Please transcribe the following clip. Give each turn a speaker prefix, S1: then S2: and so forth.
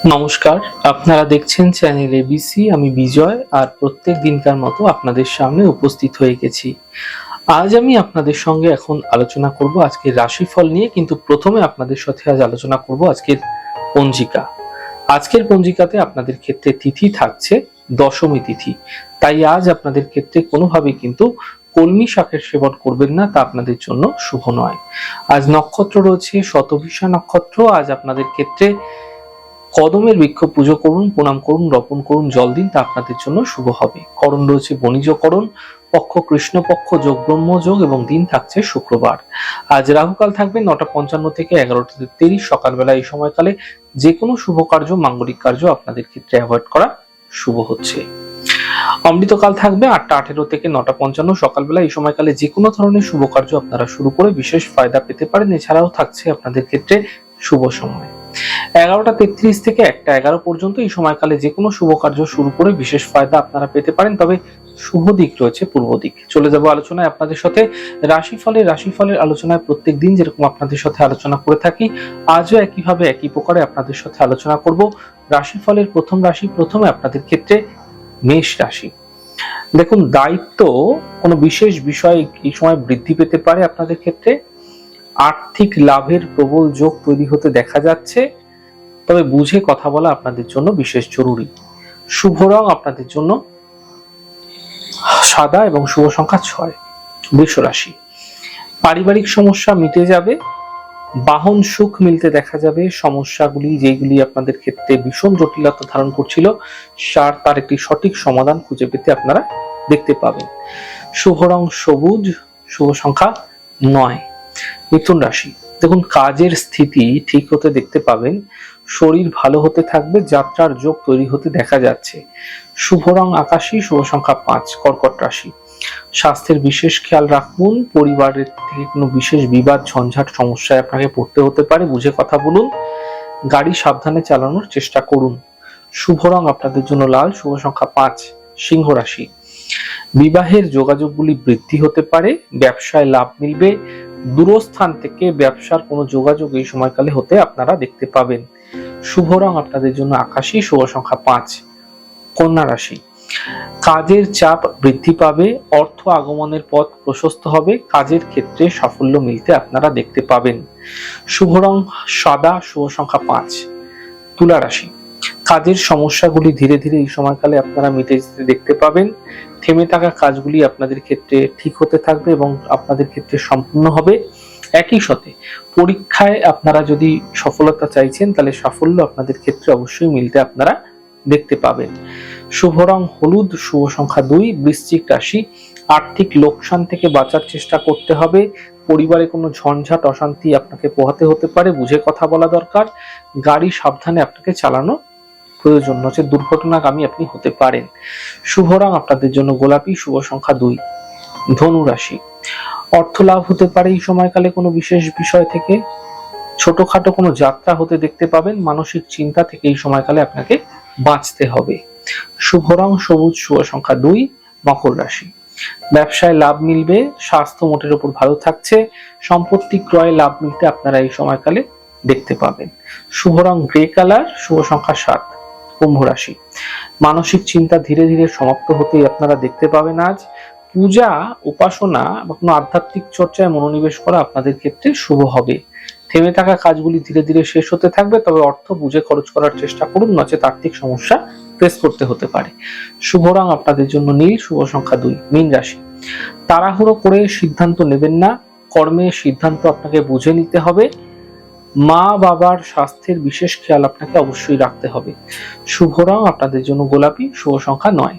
S1: নমস্কার, আপনারা দেখছেন চ্যানেল এবিসি আমি বিজয়, আর প্রত্যেক দিনকার মতো আপনাদের সামনে উপস্থিত হয়ে গেছি। আজ আমি আপনাদের সঙ্গে এখন আলোচনা করব আজকের রাশিফল নিয়ে, কিন্তু প্রথমে আপনাদের সাথে আজ আলোচনা করব আজকের পঞ্জিকা। আজকের পঞ্জিকাতে আপনাদের ক্ষেত্রে তিথি থাকছে, দশমী তিথি। তাই আজ আপনাদের ক্ষেত্রে কোনোভাবেই কিন্তু কলমি শাকের সেবন করবেন না, তা আপনাদের জন্য শুভ নয়। আজ নক্ষত্র রয়েছে শতভিষা নক্ষত্র, আজ আপনাদের ক্ষেত্রে কদমের বৃক্ষ পুজো করুন, প্রণাম করুন, রোপণ করুন, জল দিন, তা আপনাদের জন্য শুভ হবে। করণ রয়েছে বণিজকরণ, পক্ষ কৃষ্ণপক্ষ যোগ ব্রহ্মযোগ এবং দিন থাকছে শুক্রবার। আজ রাহুকাল থাকবে নটা পঞ্চান্ন থেকে এগারোটা তিরিশ সকালবেলা এই সময়কালে যে কোনো শুভ কার্য, মাঙ্গলিক কার্য আপনাদের ক্ষেত্রে অ্যাভয়েড করা শুভ হচ্ছে। অমৃতকাল থাকবে আটটা আঠেরো থেকে নটা পঞ্চান্ন, সকালবেলা এই সময়কালে যে কোনো ধরনের শুভ কার্য আপনারা শুরু করে বিশেষ ফায়দা পেতে পারেন। এছাড়াও থাকছে আপনাদের ক্ষেত্রে শুভ সময়। এগারোটা তেত্রিশ থেকে একটা এগারো পর্যন্ত এই সময়কালে যে কোনো শুভ কার্য শুরু করে বিশেষ ফায়দা আপনারা পেতে পারেন। তবে শুভ দিক রয়েছে, পূর্ব দিক। চলে যাব আলোচনায় আপনাদের সাথে। রাশিফলের রাশিফলের আলোচনায় প্রত্যেক দিন যেরকম আপনাদের সাথে আলোচনা করে থাকি, আজও একইভাবে একই প্রকারে আপনাদের সাথে আলোচনা করব। রাশিফলের প্রথম রাশি, প্রথমে আপনাদের ক্ষেত্রে মেষ রাশি। দেখুন, দায়িত্ব কোনো বিশেষ বিষয় এই সময় বৃদ্ধি পেতে পারে আপনাদের ক্ষেত্রে। আর্থিক লাভের প্রবল যোগ তৈরি হতে দেখা যাচ্ছে। তবে বুঝে কথা বলা আপনাদের জন্য বিশেষ জরুরি। শুভ রং আপনাদের জন্য সাদা এবং শুভ সংখ্যা ছয়, বৃষ রাশি। পারিবারিক সমস্যা মিটে যাবে, বাহন সুখ মিলতে দেখা যাবে, সমস্যাগুলি যেগুলি আপনাদের ক্ষেত্রে ভীষণ জটিলতা ধারণ করছিল, সার তার একটি সঠিক সমাধান খুঁজে পেতে আপনারা দেখতে পাবেন। শুভ রং সবুজ, শুভ সংখ্যা নয়, মিথুন রাশি। দেখুন, কাজের স্থিতি ঠিক হতে দেখতে পাবেন শরীর ভালো হতে থাকবে, যাত্রার যোগ তৈরি হতে দেখা যাচ্ছে। শুভ রং আকাশী, শুভ সংখ্যা পাঁচ, কর্কট রাশি। স্বাস্থ্যের বিশেষ খেয়াল রাখুন, পরিবারের থেকে কোনো বিশেষ বিবাদ, ঝঞ্ঝাট, সমস্যায় আপনাকে পড়তে হতে পারে, বুঝে কথা বলুন। গাড়ি সাবধানে চালানোর চেষ্টা করুন। শুভ রং আপনাদের জন্য লাল, শুভ সংখ্যা পাঁচ, সিংহ রাশি। বিবাহের যোগাযোগগুলি বৃদ্ধি হতে পারে, ব্যবসায় লাভ মিলবে। দূরস্থান থেকে ব্যবসার কোনো যোগাযোগ এই সময়কালে হতে আপনারা দেখতে পাবেন। শুভ রং আপনাদের জন্য আকাশী, শুভ সংখ্যা পাঁচ, কন্যা রাশি। কাজের চাপ বৃদ্ধি পাবে, অর্থ আগমনের পথ প্রশস্ত হবে, কাজের ক্ষেত্রে সাফল্য মিলতে আপনারা দেখতে পাবেন। শুভ রং সাদা, শুভ সংখ্যা পাঁচ, তুলা রাশি। কাজের সমস্যাগুলি ধীরে ধীরে এই সময়কালে আপনারা মিটে যেতে দেখতে পাবেন। থেমে থাকা কাজগুলি আপনাদের ক্ষেত্রে ঠিক হতে থাকবে এবং আপনাদের ক্ষেত্রে সম্পূর্ণ হবে। একই সাথে পরীক্ষায় আপনারা যদি সফলতা চাইছেন, তাহলে সাফল্য আপনাদের ক্ষেত্রে অবশ্যই মিলতে আপনারা দেখতে পাবেন। শুভ রং হলুদ, শুভ সংখ্যা দুই, বৃশ্চিক রাশি, আর্থিক লোকসান থেকে বাঁচার চেষ্টা করতে হবে। পরিবারে কোনো ঝঞ্ঝাট, অশান্তি আপনাকে পোহাতে হতে পারে, বুঝে কথা বলা দরকার। গাড়ি সাবধানে আপনাকে চালানো প্রয়োজন, নচেত দুর্ঘটনাগামী আপনি হতে পারেন। শুভ রং আপনাদের জন্য গোলাপি, শুভ সংখ্যা দুই। ধনু রাশি। অর্থ লাভ হতে পারে এই সময়কালে কোনো বিশেষ বিষয় থেকে। ছোটখাটো কোনো যাত্রা হতে দেখতে পাবেন, মানসিক চিন্তা থেকে এই সময়কালে আপনাকে বাঁচতে হবে। শুভ রং, সবুজ, শুভ সংখ্যা দুই, মকর রাশি। ব্যবসায় লাভ মিলবে, স্বাস্থ্য মোটের উপর ভালো থাকছে, সম্পত্তি ক্রয়ে লাভ মিলতে আপনারা এই সময়কালে দেখতে পাবেন। শুভ রং গ্রে কালার, শুভ সংখ্যা সাত, কুম্ভ রাশি। মানসিক চিন্তা ধীরে ধীরে সমাপ্ত হতেই আপনারা দেখতে পাবেন আজ। পূজা, উপাসনা বা কোনো আধ্যাত্মিক চর্চায় মনোনিবেশ করা আপনাদের ক্ষেত্রে শুভ হবে। থেমে থাকা কাজগুলি ধীরে ধীরে শেষ হতে থাকবে, তবে অর্থ বুঝে খরচ করার চেষ্টা করুন, নচেত আর্থিক সমস্যা ফেস করতে হতে পারে। শুভ রং আপনাদের জন্য নীল, শুভ সংখ্যা দুই, মীন রাশি। তাড়াহুড়ো করে সিদ্ধান্ত নেবেন না, কর্মে সিদ্ধান্ত আপনাকে বুঝে নিতে হবে। মা বাবার স্বাস্থ্যের বিশেষ খেয়াল আপনাকে অবশ্যই রাখতে হবে। শুভ রং আপনাদের জন্য গোলাপি, শুভ সংখ্যা নয়।